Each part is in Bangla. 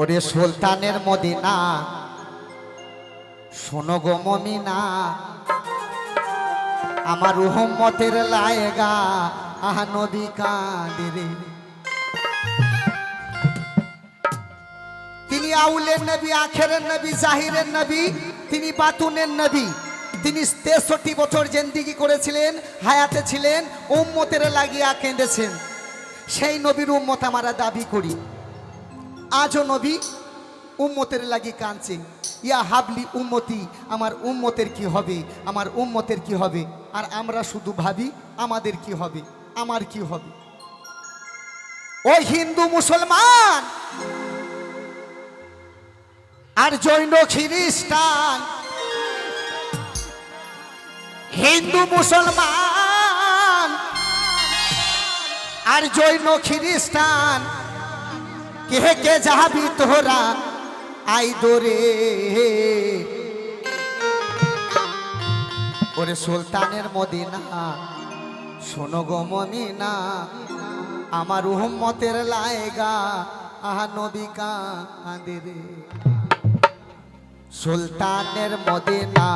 ওরে সুলতানের মদিনা। শোনো গো মমিনা, আমার উহম্মতের লায়গা, আহা নবী কাঁদে রে তিনি আউলের নবী, আখেরের নবী, জাহিরের নবী, তিনি বাতুনের নবী। তিনি তেষট্টি বছর জেন্দিগি করেছিলেন, হায়াতে ছিলেন, উম্মতের লাগিয়া কেঁদেছেন। সেই নবীর উম্মত আমরা দাবি করি। আজও নবী উম্মতের লাগি কাঁদছে। ইয়া হাবলি উম্মতি, আমার উম্মতের কি হবে? আমার উম্মতের কি হবে? আর আমরা শুধু ভাবি, আমাদের কি হবে? আমার কি হবে? ওই হিন্দু মুসলমান! আর জৈন খ্রিস্টান! হিন্দু মুসলমান! আর জৈন খ্রিস্টান! কে কে যাবি তোরা আই দোরে ওরে সুলতানের মদিনা শোনো গো মমিনা আমার উহম্মতের লায়গা আহা নবী কাঁদে রে সুলতানের মদিনা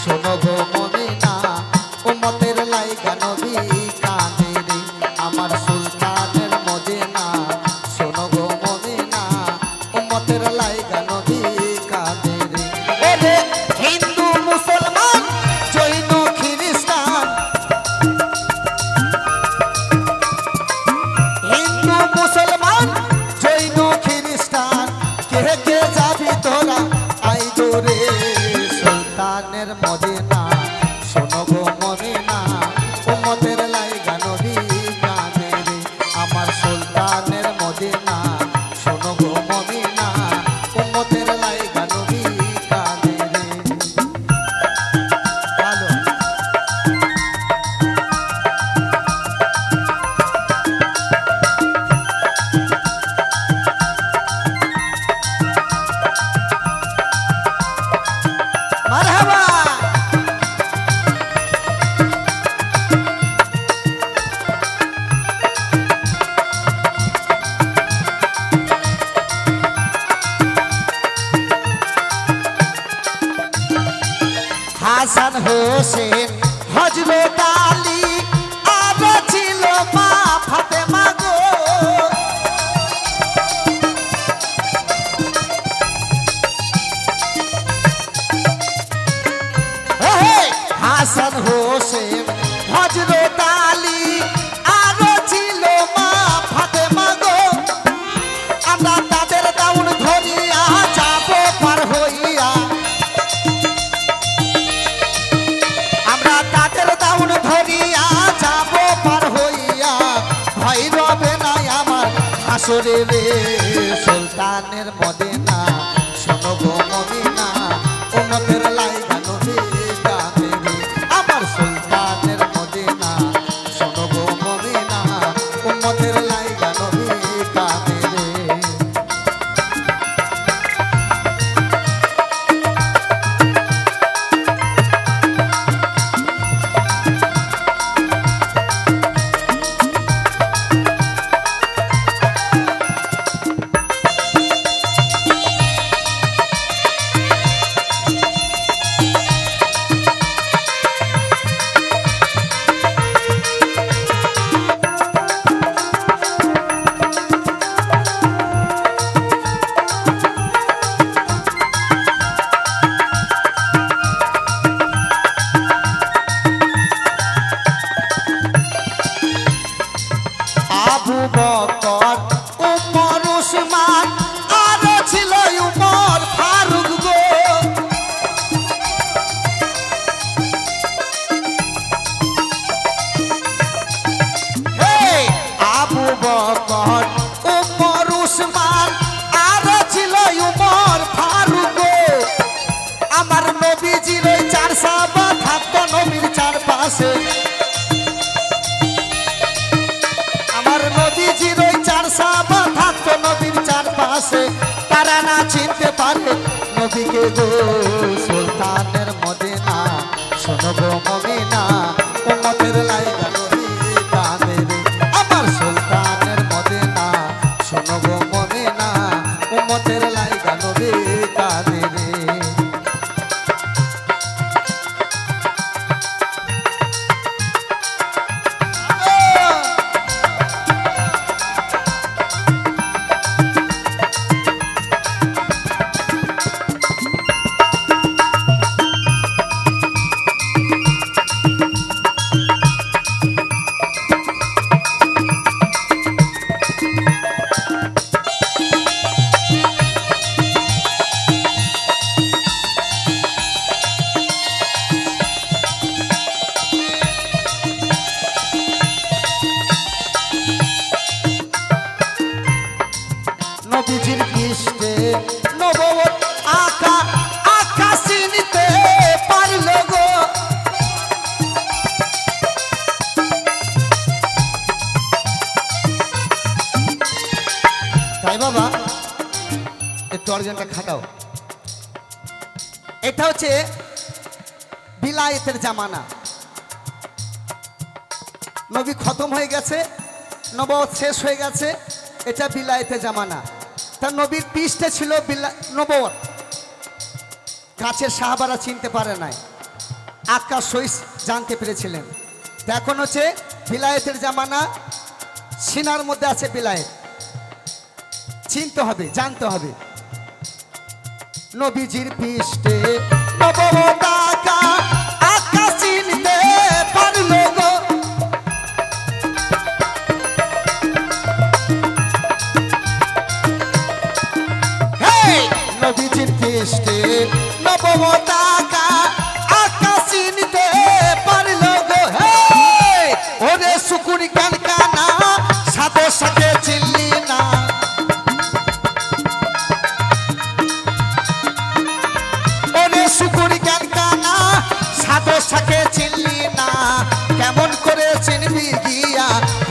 শোনো গো মমিনা উম্মতের লাইগা নবী মদিনা শোনো গো মদিনা ভয় নাই আমার আসরে রে সুলতানের মদিনা। শোনো গো মদিনা উন্নতের লাইগা তারা না চিনতে পারে নবীকে গো সুলতানের মদিনা। শুনব মমিনা খাটাও এটা হচ্ছে বিলায়েতের জামানা। নবী খতম হয়ে গেছে নবত শেষ হয়ে গেছে, এটা বিলায়েতের জামানা। তার নবীর পৃষ্ঠে ছিল বিলা নবত গাছের সাহাবারা চিনতে পারে নাই। আকাশ সইস জানতে পেরেছিলেন। এখন হচ্ছে বিলায়েতের জামানা, সিনার মধ্যে আছে বিলায়েত। চিনতে হবে, জানতে হবে। নবীজির পৃষ্ঠে নবদাকা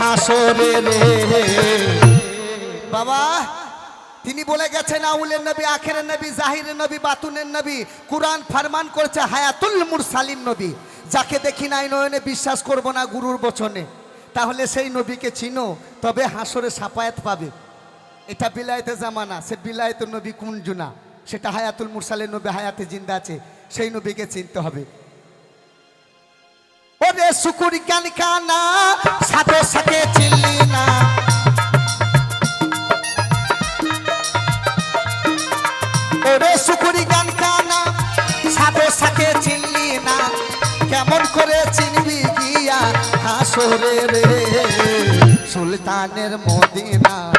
হাসরে রে। বাবা, তিনি বলে গেছেন, আউলের নবী, আখেরের নবী, জাহিরের নবী, বাতুনের নবী, কুরআন ফরমান করেছে হায়াতুল মুরসালিন নবী। যাকে দেখি নাই নয়নে বিশ্বাস করব না গুরুর বচনে। তাহলে সেই নবীকে চিনো, তবে হাসরে সাপায়াত পাবে। এটা বিলায়তে জামানা, সে বিলায়ত নবী কোন জুনা সেটা হায়াতুল মুরসালের নবী, হায়াতে জিন্দা আছে, সেই নবীকে চিনতে হবে। ওরে শুকুরি কান কানা সাথে সাথে চিনলি না। ওরে সাথে সাথে না। কেমন করে চিনবি গিয়া হাসরে রে। সুলতানের মদিনা।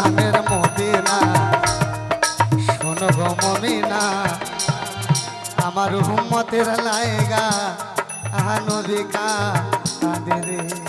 সুলতানের মদিনা। শোনো গো মমিনা আমার হুম্মতের লাইগা আহা নদী কা রে